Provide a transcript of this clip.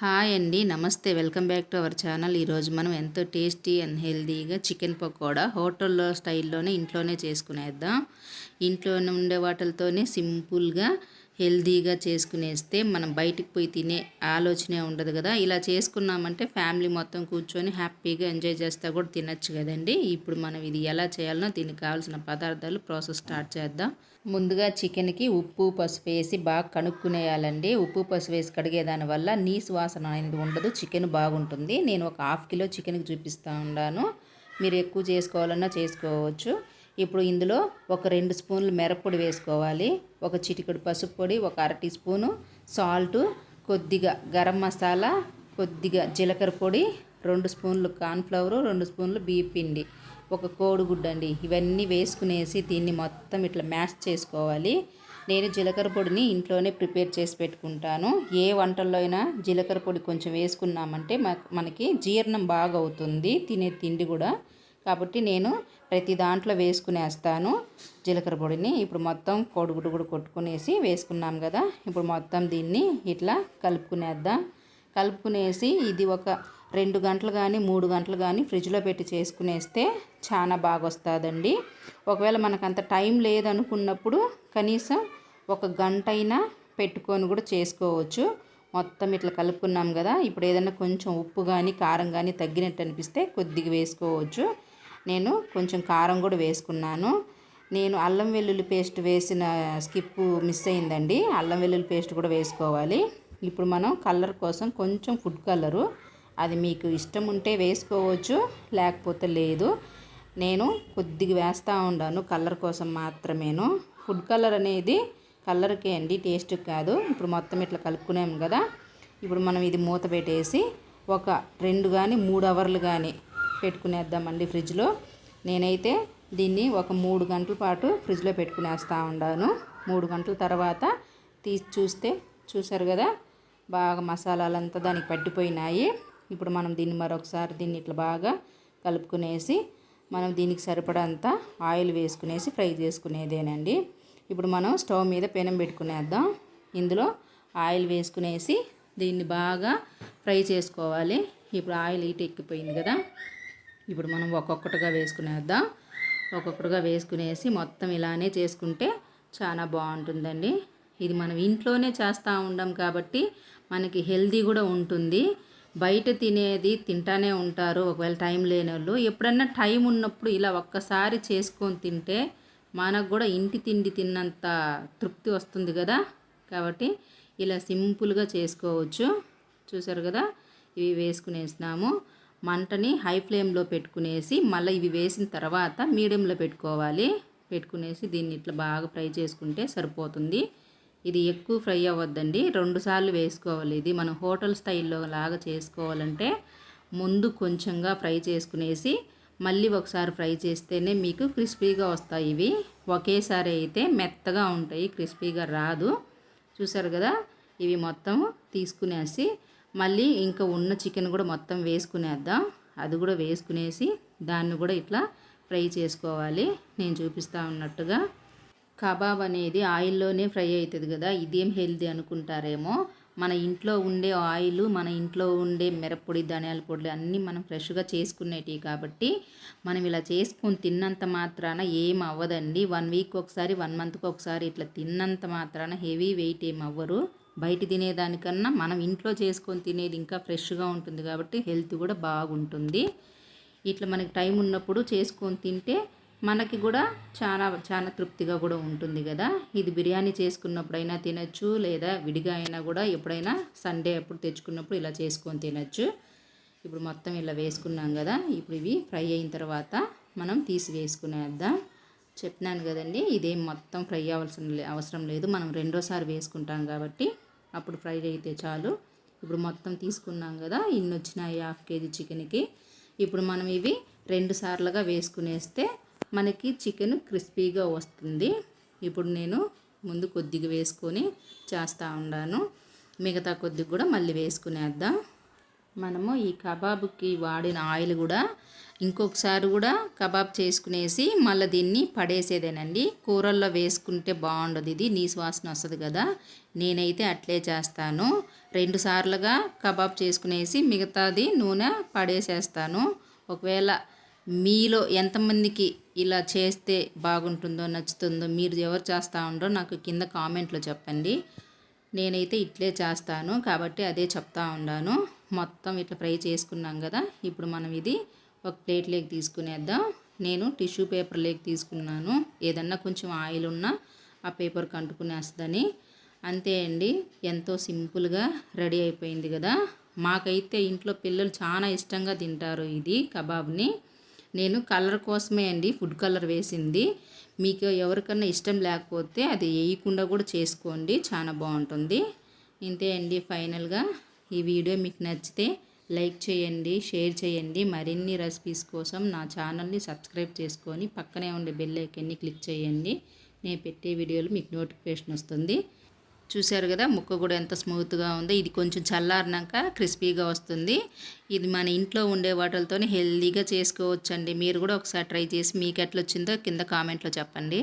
Hi అండి. నమస్తే. Welcome back to our channel. ఈరోజు మనం ఎంతో టేస్టీ అండ్ హెల్తీగా చికెన్ పకోడా హోటల్లో స్టైల్లోనే ఇంట్లోనే చేసుకునేద్దాం. ఇంట్లోనే ఉండే వాటితోనే సింపుల్గా హెల్తీగా చేసుకునేస్తే మనం బయటికి పోయి తినే ఆలోచనే ఉండదు కదా. ఇలా చేసుకున్నామంటే ఫ్యామిలీ మొత్తం కూర్చొని హ్యాపీగా ఎంజాయ్ చేస్తా కూడా తినచ్చు కదండి. ఇప్పుడు మనం ఇది ఎలా చేయాలనో దీనికి కావాల్సిన పదార్థాలు ప్రాసెస్ స్టార్ట్ చేద్దాం. ముందుగా చికెన్కి ఉప్పు పసుపు వేసి బాగా కనుక్కునేయాలండి. ఉప్పు పసుపు వేసి కడిగేదాని వల్ల నీ వాసన అనేది ఉండదు చికెన్ బాగుంటుంది. నేను ఒక హాఫ్ కిలో చికెన్కి చూపిస్తూ ఉన్నాను. మీరు ఎక్కువ చేసుకోవాలన్నా చేసుకోవచ్చు. ఇప్పుడు ఇందులో ఒక రెండు స్పూన్లు మిరప్పొడి వేసుకోవాలి ఒక చిటికెడు పసుపు పొడి ఒక అర టీ స్పూను సాల్టు కొద్దిగా గరం మసాలా కొద్దిగా జీలకర్ర పొడి రెండు స్పూన్లు కార్న్ఫ్లవరు రెండు స్పూన్లు బియ్య పిండి ఒక కోడిగుడ్డు అండి ఇవన్నీ వేసుకునేసి దీన్ని మొత్తం ఇట్లా మ్యాష్ చేసుకోవాలి. నేను జీలకర్ర పొడిని ఇంట్లోనే ప్రిపేర్ చేసి పెట్టుకుంటాను. ఏ వంటల్లో అయినా జీలకర్ర పొడి కొంచెం వేసుకున్నామంటే మనకి జీర్ణం బాగా అవుతుంది తినే తిండి కూడా. కాబట్టి నేను ప్రతి దాంట్లో వేసుకునేస్తాను జీలకర్ర పొడిని. ఇప్పుడు మొత్తం కోడిగుడ్డు కూడా కొట్టుకునేసి వేసుకున్నాం కదా. ఇప్పుడు మొత్తం దీన్ని ఇట్లా కలుపుకునేద్దాం. కలుపుకునేసి ఇది ఒక రెండు గంటలు కానీ మూడు గంటలు కానీ ఫ్రిడ్జ్లో పెట్టి చేసుకునేస్తే చాలా బాగా వస్తుందండి ఒకవేళ మనకు అంత టైం లేదనుకున్నప్పుడు కనీసం ఒక గంట అయినా పెట్టుకొని కూడా చేసుకోవచ్చు. మొత్తం ఇట్లా కలుపుకున్నాం కదా. ఇప్పుడు ఏదైనా కొంచెం ఉప్పు కానీ కారం కానీ తగ్గినట్టు అనిపిస్తే కొద్దిగా వేసుకోవచ్చు. నేను కొంచెం కారం కూడా వేసుకున్నాను. నేను అల్లం వెల్లుల్లి పేస్ట్ వేసిన స్కిప్ మిస్ అయిందండి. అల్లం వెల్లుల్లి పేస్ట్ కూడా వేసుకోవాలి. ఇప్పుడు మనం కలర్ కోసం కొంచెం ఫుడ్ కలరు. అది మీకు ఇష్టం ఉంటే వేసుకోవచ్చు లేకపోతే లేదు. నేను కొద్దిగా వేస్తూ ఉన్నాను కలర్ కోసం మాత్రమేను. ఫుడ్ కలర్ అనేది కలర్కే అండి టేస్ట్ కాదు. ఇప్పుడు మొత్తం ఇట్లా కలుపుకున్నాము కదా. ఇప్పుడు మనం ఇది మూత పెట్టేసి ఒక రెండు కానీ మూడు అవర్లు కానీ పెట్టుకునేద్దామండి ఫ్రిడ్జ్లో. నేనైతే దీన్ని ఒక మూడు గంటల పాటు ఫ్రిడ్జ్లో పెట్టుకునేస్తూ ఉన్నాను మూడు గంటల తర్వాత తీసి చూస్తే చూసారు కదా బాగా మసాలాలంతా దానికి పట్టిపోయినాయి. ఇప్పుడు మనం దీన్ని మరొకసారి దీన్ని ఇట్లా బాగా కలుపుకునేసి మనం దీనికి సరిపడంత ఆయిల్ వేసుకునేసి ఫ్రై చేసుకునేదేనండి. ఇప్పుడు మనం స్టవ్ మీద పెనం పెట్టుకునేద్దాం. ఇందులో ఆయిల్ వేసుకునేసి దీన్ని బాగా ఫ్రై చేసుకోవాలి. ఇప్పుడు ఆయిల్ ఇటు ఎక్కిపోయింది కదా ఇప్పుడు మనం ఒక్కొక్కటిగా వేసుకునేద్దాం. ఒక్కొక్కటిగా వేసుకునేసి మొత్తం ఇలానే చేసుకుంటే చాలా బాగుంటుందండి. ఇది మనం ఇంట్లోనే చేస్తూ ఉండం కాబట్టి మనకి హెల్దీ కూడా ఉంటుంది. బయట తినేది తింటానే ఉంటారు. ఒకవేళ టైం లేని వాళ్ళు ఎప్పుడన్నా టైం ఉన్నప్పుడు ఇలా ఒక్కసారి చేసుకొని తింటే మనకు కూడా ఇంటి తిండి తిన్నంత తృప్తి వస్తుంది కదా. కాబట్టి ఇలా సింపుల్గా చేసుకోవచ్చు. చూసారు కదా? ఇవి వేసుకునేసినాము. మంటని హై ఫ్లేమ్లో పెట్టుకునేసి మళ్ళీ ఇవి వేసిన తర్వాత మీడియంలో పెట్టుకోవాలి. పెట్టుకునేసి దీన్ని ఇట్లా బాగా ఫ్రై చేసుకుంటే సరిపోతుంది. ఇది ఎక్కువ ఫ్రై అవ్వద్దండి. రెండుసార్లు వేసుకోవాలి. ఇది మనం హోటల్ స్టైల్లో లాగా చేసుకోవాలంటే ముందు కొంచెంగా ఫ్రై చేసుకునేసి మళ్ళీ ఒకసారి ఫ్రై చేస్తేనే మీకు క్రిస్పీగా వస్తాయి ఇవి. ఒకేసారి అయితే మెత్తగా ఉంటాయి. క్రిస్పీగా రాదు. చూసారు కదా? ఇవి మొత్తం తీసుకునేసి మళ్ళీ ఇంకా ఉన్న చికెన్ కూడా మొత్తం వేసుకునేద్దాం. అది కూడా వేసుకునేసి దాన్ని కూడా ఇట్లా ఫ్రై చేసుకోవాలి. నేను చూపిస్తా ఉన్నట్టుగా. కబాబ్ అనేది ఆయిల్లోనే ఫ్రై అవుతుంది కదా ఇదేం హెల్తీ అనుకుంటారేమో. మన ఇంట్లో ఉండే ఆయిల్ మన ఇంట్లో ఉండే మిరప్పొడి ధనియాల పొడి అన్నీ మనం ఫ్రెష్గా చేసుకునేటివి కాబట్టి మనం ఇలా చేసుకొని తిన్నంత మాత్రాన ఏం అవ్వదండి. వన్ వీక్ ఒకసారి వన్ మంత్కి ఒకసారి ఇట్లా తిన్నంత మాత్రాన హెవీ వెయిట్ ఏం అవ్వరు. బయట తినేదానికన్నా మనం ఇంట్లో చేసుకొని తినేది ఇంకా ఫ్రెష్గా ఉంటుంది కాబట్టి హెల్త్ కూడా బాగుంటుంది. ఇట్లా మనకి టైం ఉన్నప్పుడు చేసుకొని తింటే మనకి కూడా చాలా చాలా తృప్తిగా కూడా ఉంటుంది కదా. ఇది బిర్యానీ చేసుకున్నప్పుడైనా తినచ్చు లేదా విడిగా అయినా కూడా ఎప్పుడైనా సండే అప్పుడు తెచ్చుకున్నప్పుడు ఇలా చేసుకొని తినచ్చు. ఇప్పుడు మొత్తం ఇలా వేసుకున్నాం కదా. ఇప్పుడు ఇవి ఫ్రై అయిన తర్వాత మనం తీసివేసుకునేద్దాం చెప్పినాను కదండి ఇదేం మొత్తం ఫ్రై అవ్వాల్సిన అవసరం లేదు. మనం రెండోసారి వేసుకుంటాం కాబట్టి అప్పుడు ఫ్రై అయితే చాలు. ఇప్పుడు మొత్తం తీసుకున్నాం కదా ఇన్ని వచ్చినాయి హాఫ్ కేజీ చికెన్కి. ఇప్పుడు మనం ఇవి రెండు సార్లుగా వేసుకునేస్తే మనకి చికెన్ క్రిస్పీగా వస్తుంది. ఇప్పుడు నేను ముందు కొద్దిగా వేసుకొని చేస్తూ ఉన్నాను. మిగతా కొద్దిగా కూడా మళ్ళీ వేసుకునేద్దాం. మనము ఈ కబాబ్కి వాడిన ఆయిల్ కూడా ఇంకొకసారి కూడా కబాబ్ చేసుకునేసి మళ్ళీ దీన్ని పడేసేదేనండి. కూరల్లో వేసుకుంటే బాగుండదు ఇది నీసు వాసన వస్తుంది కదా. నేనైతే అట్లే చేస్తాను. రెండు సార్లుగా కబాబ్ చేసుకునేసి మిగతాది నూనె పడేసేస్తాను. ఒకవేళ మీలో ఎంతమందికి ఇలా చేస్తే బాగుంటుందో నచ్చుతుందో మీరు ఎవరు చేస్తూ ఉండో నాకు కింద కామెంట్లో చెప్పండి. నేనైతే ఇట్లే చేస్తాను కాబట్టి అదే చెప్తా ఉన్నాను మొత్తం ఇట్లా ఫ్రై చేసుకున్నాం కదా. ఇప్పుడు మనం ఇది ఒక ప్లేట్లోకి తీసుకునేద్దాం. నేను టిష్యూ పేపర్లోకి తీసుకున్నాను. ఏదన్నా కొంచెం ఆయిల్ ఉన్నా ఆ పేపర్కి అంటుకునేస్తుందని అంతే అండి. ఎంతో సింపుల్గా రెడీ అయిపోయింది కదా. మాకైతే ఇంట్లో పిల్లలు చాలా ఇష్టంగా తింటారు ఇది కబాబ్ని. నేను కలర్ కోసమే అండి ఫుడ్ కలర్ వేసింది. మీకు ఎవరికన్నా ఇష్టం లేకపోతే అది వేయకుండా కూడా చేసుకోండి. చాలా బాగుంటుంది. ఇంతే అండి ఫైనల్గా ఈ వీడియో మీకు నచ్చితే లైక్ చేయండి షేర్ చేయండి. మరిన్ని రెసిపీస్ కోసం నా ఛానల్ని సబ్స్క్రైబ్ చేసుకొని పక్కనే ఉండే బెల్ ఐకన్ని క్లిక్ చేయండి. నేను పెట్టే వీడియోలు మీకు నోటిఫికేషన్ వస్తుంది. చూశారు కదా ముక్క కూడా ఎంత స్మూత్గా ఉందో. ఇది కొంచెం చల్లారినాక క్రిస్పీగా వస్తుంది. ఇది మన ఇంట్లో ఉండే వాటితోనే హెల్దీగా చేసుకోవచ్చండి. మీరు కూడా ఒకసారి ట్రై చేసి మీకు ఎట్లా వచ్చిందో కింద కామెంట్లో చెప్పండి.